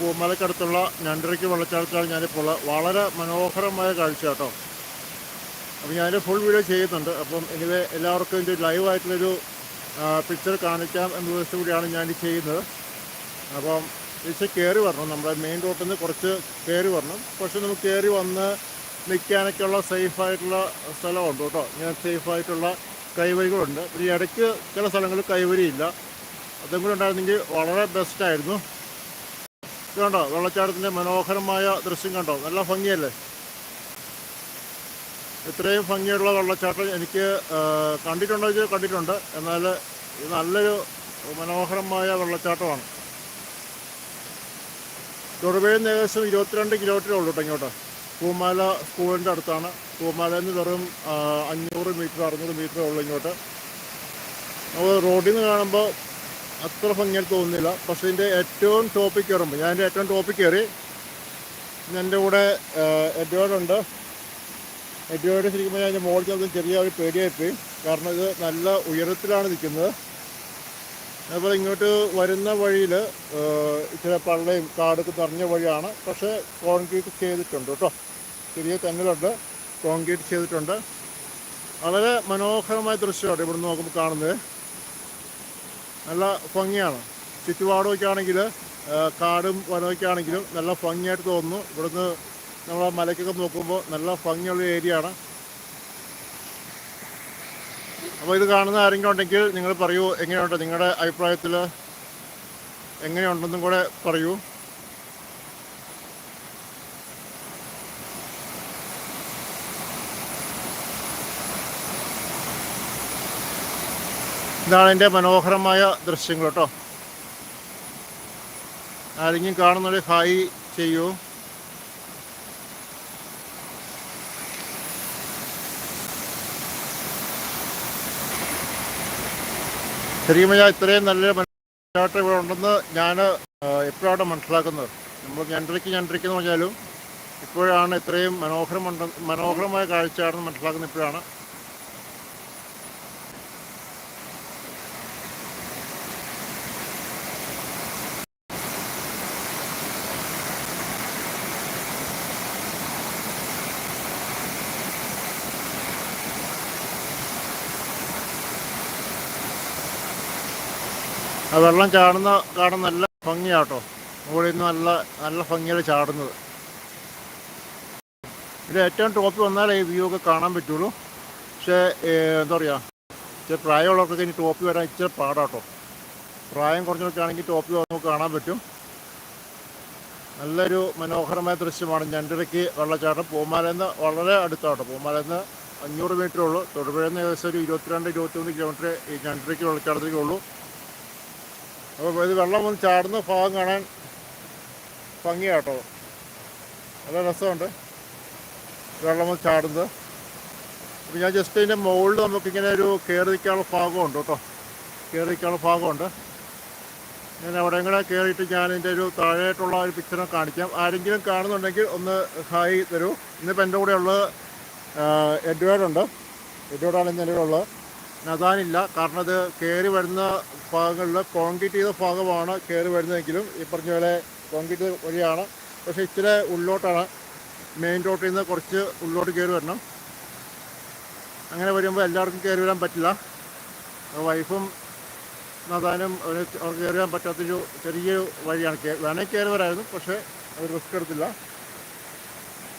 പൂമലക്കടുത്തുള്ള ഞണ്ടരയ്ക്ക് വെള്ളച്ചാട്ടത്തിലാണ് ഞാനിപ്പോൾ. വളരെ മനോഹരമായ കാഴ്ച കേട്ടോ അപ്പോൾ ഞാൻ ഫുൾ വീഡിയോ ചെയ്യുന്നുണ്ട്. അപ്പം എനിവേ എല്ലാവർക്കും ഇതിന്റെ ലൈവായിട്ടുള്ളൊരു പിക്ചർ കാണിക്കാം എന്ന ദിവസം കൂടിയാണ് ഞാൻ ചെയ്യുന്നത്. അപ്പം ഇച്ചിരി കയറി വരണം. നമ്മുടെ മെയിൻ റോട്ടിൽ നിന്ന് കുറച്ച് കയറി വരണം. പക്ഷെ നമുക്ക് കയറി വന്ന് നിൽക്കാനൊക്കെയുള്ള സേഫായിട്ടുള്ള സ്ഥലമുണ്ട് കേട്ടോ. ഇങ്ങനെ സേഫായിട്ടുള്ള കൈവരികളുണ്ട് ഈ ഇടയ്ക്ക് ചില സ്ഥലങ്ങളിൽ കൈവരിയില്ല അതും കൂടി ഉണ്ടായിരുന്നെങ്കിൽ വളരെ ബെസ്റ്റായിരുന്നു കണ്ടോ? വെള്ളച്ചാട്ടത്തിന്റെ മനോഹരമായ ദൃശ്യം കണ്ടോ? നല്ല ഭംഗിയല്ലേ? ഇത്രയും ഭംഗിയുള്ള വെള്ളച്ചാട്ടം എനിക്ക് കണ്ടിട്ടുണ്ടോ ചോദിച്ചാൽ കണ്ടിട്ടുണ്ട്. എന്നാൽ ഇത് നല്ലൊരു മനോഹരമായ വെള്ളച്ചാട്ടമാണ്. തൊടുപുഴയിൽ നിന്ന് ഏകദേശം ഇരുപത്തിരണ്ട് കിലോമീറ്റർ ഉള്ളൂ കേട്ടോ ഇങ്ങോട്ട്. പൂമാല സ്കൂളിന്റെ അടുത്താണ്. പൂമാലയിൽ നിന്ന് വെറും അഞ്ഞൂറ് മീറ്റർ അറുന്നൂറ് മീറ്റർ ഉള്ളൂ ഇങ്ങോട്ട്. നമ്മൾ റോഡിൽ നിന്ന് കാണുമ്പോൾ അത്ര ഭംഗിയായിട്ട് തോന്നുന്നില്ല. പക്ഷേ ഇതിന്റെ ഏറ്റവും ടോപ്പിക് കയറുമ്പോൾ ഞാൻ എന്റെ ഏറ്റവും ടോപ്പിക് കയറി എന്റെ കൂടെ എഡ്വേർഡുണ്ട് എഡ്വേർഡ് ശരിക്കും ഞാൻ അതിന്റെ മുകളിൽ ചെറിയ ഒരു പേടിയായിപ്പോയി. കാരണം ഇത് നല്ല ഉയരത്തിലാണ് നിൽക്കുന്നത്. അതുപോലെ ഇങ്ങോട്ട് വരുന്ന വഴിയിൽ ഇച്ചിരി പള്ളയും കാടൊക്കെ തറഞ്ഞ വഴിയാണ്. പക്ഷേ കോൺക്രീറ്റ് ചെയ്തിട്ടുണ്ട് കേട്ടോ. ചെറിയ തെങ്ങലുണ്ട് കോൺക്രീറ്റ് ചെയ്തിട്ടുണ്ട്. വളരെ മനോഹരമായ ദൃശ്യമാണ് ഇവിടെ നോക്കുമ്പോൾ കാണുന്നത്. നല്ല ഭംഗിയാണ്. ചുറ്റുപാടുമൊക്കെ ആണെങ്കിൽ കാടും വനമൊക്കെ ആണെങ്കിലും നല്ല ഭംഗിയായിട്ട് തോന്നുന്നു. ഇവിടുന്ന് നമ്മൾ മലയ്ക്കൊക്കെ നോക്കുമ്പോൾ നല്ല ഭംഗിയുള്ള ഏരിയ ആണ് അപ്പോൾ ഇത് കാണുന്ന ആരെങ്കിലും ഉണ്ടെങ്കിൽ നിങ്ങൾ പറയൂ. എങ്ങനെയുണ്ട്? നിങ്ങളുടെ അഭിപ്രായത്തിൽ എങ്ങനെയുണ്ടെന്നും കൂടെ പറയൂ. ഇതാണ് എന്റെ മനോഹരമായ ദൃശ്യങ്ങൾ കേട്ടോ. ആരെങ്കിലും കാണുന്നവരെ ഹായ് ചെയ്യൂ. ശരിക്കും ഞാൻ ഇത്രയും നല്ലൊരു മനസ്സിലാട്ടം ഇവിടെ ഉണ്ടെന്ന് ഞാൻ എപ്പോഴാണ് മനസ്സിലാക്കുന്നത്? നമ്മൾ ഞണ്ടരയ്ക്ക് ഞണ്ടരയ്ക്ക് എന്ന് പറഞ്ഞാലും ഇപ്പോഴാണ് ഇത്രയും മനോഹരമുണ്ട് മനോഹരമായ കാഴ്ചയാണെന്ന് മനസ്സിലാക്കുന്നത് ഇപ്പോഴാണ്. ആ വെള്ളം ചാടുന്ന കാണാൻ നല്ല ഭംഗിയാട്ടോ. മുകളിൽ നിന്ന് നല്ല നല്ല ഭംഗിയാണ് ചാടുന്നത്. ഇത് ഏറ്റവും ടോപ്പ് വന്നാലേ ഈ വ്യൂ ഒക്കെ കാണാൻ പറ്റുള്ളൂ. പക്ഷേ എന്താ പറയുക ഇച്ചിരി പ്രായമുള്ളവർക്കൊക്കെ ഇനി ടോപ്പിൽ വരാൻ ഇച്ചിരി പാടാട്ടോ. പ്രായം കുറഞ്ഞൊക്കെ ആണെങ്കിൽ ടോപ്പിൽ നമുക്ക് കാണാൻ പറ്റും. നല്ലൊരു മനോഹരമായ ദൃശ്യമാണ് ഞണ്ടിടയ്ക്ക് വെള്ളച്ചാട്ടം. പൂമാലയിൽ നിന്ന് വളരെ അടുത്താട്ടോ. പൂമാലയിൽ നിന്ന് അഞ്ഞൂറ് മീറ്റർ ഉള്ളൂ. തൊടുപുഴയിൽ നിന്ന് ഏകദേശം ഒരു ഇരുപത്തിരണ്ട് ഇരുപത്തിമൂന്ന് കിലോമീറ്റർ ഈ ഞണ്ടിടയ്ക്ക് വെള്ളച്ചാട്ടത്തിലേക്ക് ഉള്ളൂ അപ്പോൾ ഇത് വെള്ളം വന്ന് ചാടുന്ന ഭാഗം കാണാൻ ഭംഗിയാട്ടോ. നല്ല രസമുണ്ട് വെള്ളം വന്ന് ചാടുന്നത്. അപ്പോൾ ഞാൻ ജസ്റ്റ് ഇതിന്റെ മുകളിൽ നമുക്കിങ്ങനെ ഒരു കയറി നിൽക്കാനുള്ള ഭാഗമുണ്ട് കേട്ടോ. കയറി നിൽക്കാനുള്ള ഭാഗമുണ്ട്. ഞാൻ അവിടെ എങ്ങനെ കയറിയിട്ട് ഞാൻ ഇതിന്റെ ഒരു താഴെയായിട്ടുള്ള ഒരു പിക്ചറും കാണിക്കാം. ആരെങ്കിലും കാണുന്നുണ്ടെങ്കിൽ ഒന്ന് ഹായ് തരൂ. ഇന്നിപ്പോൾ എന്റെ കൂടെ ഉള്ളത് എഡ്വേർഡ് ഉണ്ട് എഡ്വേർഡാണ് ഇന്ന് എന്റെ ഉള്ളത് നദാനില്ല. കാരണം അത് കയറി വരുന്ന ഭാഗങ്ങളിൽ കോൺക്രീറ്റ് ചെയ്ത ഭാഗമാണ് കയറി വരുന്നതെങ്കിലും ഈ പറഞ്ഞ പോലെ കോൺക്രീറ്റ് വഴിയാണ്. പക്ഷേ ഇച്ചിരി ഉള്ളോട്ടാണ് മെയിൻ റോട്ടിൽ നിന്ന് കുറച്ച് ഉള്ളോട്ട് കയറി വരണം. അങ്ങനെ വരുമ്പോൾ എല്ലാവർക്കും കയറി വരാൻ പറ്റില്ല. വൈഫും നദാനും അവന് അവർക്ക് കയറി വരാൻ പറ്റാത്തൊരു ചെറിയ വഴിയാണ്. വേണമെങ്കിൽ കയറി വരായിരുന്നു പക്ഷേ അവർ റിസ്ക് എടുത്തില്ല.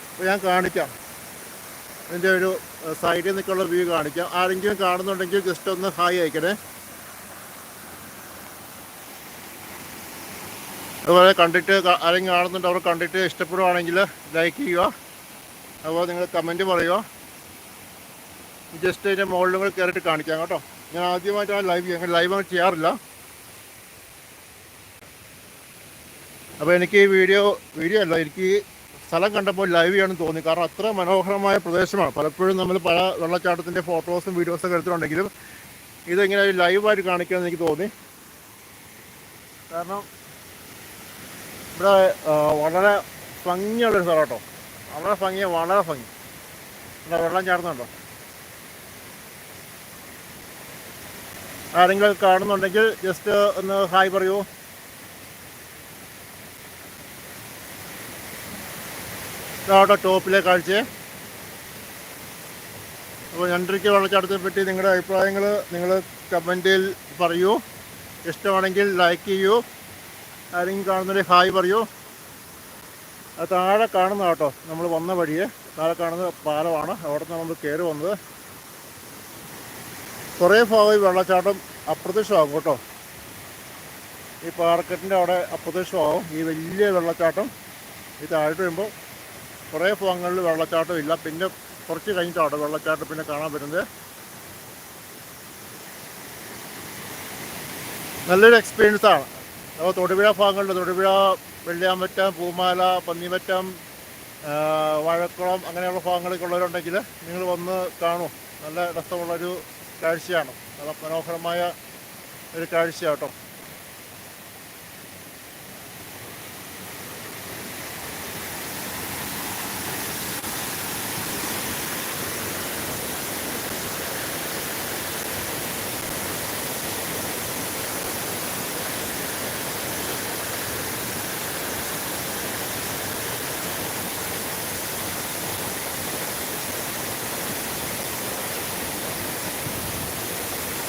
അപ്പോൾ ഞാൻ കാണിക്കാം. ഇതിന്റെ ഒരു സൈഡിൽ നിൽക്കുള്ള വ്യൂ കാണിക്കാം. ആരെങ്കിലും കാണുന്നുണ്ടെങ്കിൽ ജസ്റ്റ് ഒന്ന് ഹായ് അയക്കണേ. അതുപോലെ കണ്ടിട്ട് ആരെങ്കിലും കാണുന്നുണ്ട് അവർ കണ്ടിട്ട് ഇഷ്ടപ്പെടുവാണെങ്കിൽ ലൈക്ക് ചെയ്യുക. അതുപോലെ നിങ്ങൾ കമന്റ് പറയുക. ജസ്റ്റ് അതിന്റെ മുകളിലും കൂടെ കയറിയിട്ട് കാണിക്കാം കേട്ടോ. ഞാൻ ആദ്യമായിട്ടാണ് ലൈവ് ചെയ്യാൻ ലൈവ് അങ്ങനെ ചെയ്യാറില്ല. അപ്പോൾ എനിക്ക് ഈ വീഡിയോ വീഡിയോ അല്ല എനിക്ക് സ്ഥലം കണ്ടപ്പോൾ ലൈവ് ചെയ്യണം തോന്നി. കാരണം അത്ര മനോഹരമായ പ്രദേശമാണ്. പലപ്പോഴും നമ്മൾ പല വെള്ളച്ചാട്ടത്തിന്റെ ഫോട്ടോസും വീഡിയോസും ഒക്കെ എടുത്തിട്ടുണ്ടെങ്കിലും ഇതെങ്ങനെ ലൈവായിട്ട് കാണിക്കണമെന്ന് എനിക്ക് തോന്നി. കാരണം ഇവിടെ വളരെ ഭംഗിയുള്ളൊരു സ്ഥലം കേട്ടോ. വളരെ ഭംഗിയ വളരെ ഭംഗി. ഇവിടെ വെള്ളം ചാടുന്നുണ്ടോ? ആരെങ്കിലും കാണുന്നുണ്ടെങ്കിൽ ജസ്റ്റ് ഒന്ന് ഹായ് പറയൂ. ഇതാവട്ടെ ടോപ്പിലെ കാഴ്ചയെ. അപ്പോൾ രണ്ടരയ്ക്ക് വെള്ളച്ചാട്ടത്തെ പറ്റി നിങ്ങളുടെ അഭിപ്രായങ്ങൾ നിങ്ങൾ കമന്റിൽ പറയൂ. ഇഷ്ടമാണെങ്കിൽ ലൈക്ക് ചെയ്യൂ. ആരെങ്കിലും കാണുന്നവരെ ഹായ് പറയൂ. അത് താഴെ കാണുന്ന കേട്ടോ നമ്മൾ വന്ന വഴിയെ. താഴെ കാണുന്ന പാലമാണ്. അവിടെ നിന്ന് നമ്മൾ കയറി വന്നത്. കുറേ ഭാഗം വെള്ളച്ചാട്ടം അപ്രത്യക്ഷമാകും കേട്ടോ. ഈ പാറക്കെട്ടിന്റെ അവിടെ അപ്രത്യക്ഷമാകും. ഈ വലിയ വെള്ളച്ചാട്ടം ഈ താഴോട്ട് വരുമ്പോൾ കുറേ ഭാഗങ്ങളിൽ വെള്ളച്ചാട്ടം ഇല്ല. പിന്നെ കുറച്ച് കഴിഞ്ഞിട്ടാണ് വെള്ളച്ചാട്ടം പിന്നെ കാണാൻ വരുന്നത്. നല്ലൊരു എക്സ്പീരിയൻസ് ആണ്. അപ്പോൾ തൊടുപുഴ ഭാഗങ്ങളിൽ തൊടുപുഴ വെള്ളിയാമ്പറ്റം പൂമാല പന്നിമറ്റം വാഴക്കുളം അങ്ങനെയുള്ള ഭാഗങ്ങളൊക്കെ ഉള്ളവരുണ്ടെങ്കിൽ നിങ്ങൾ വന്ന് കാണൂ. നല്ല രസമുള്ളൊരു കാഴ്ചയാണ്. നല്ല മനോഹരമായ ഒരു കാഴ്ചയാട്ടോ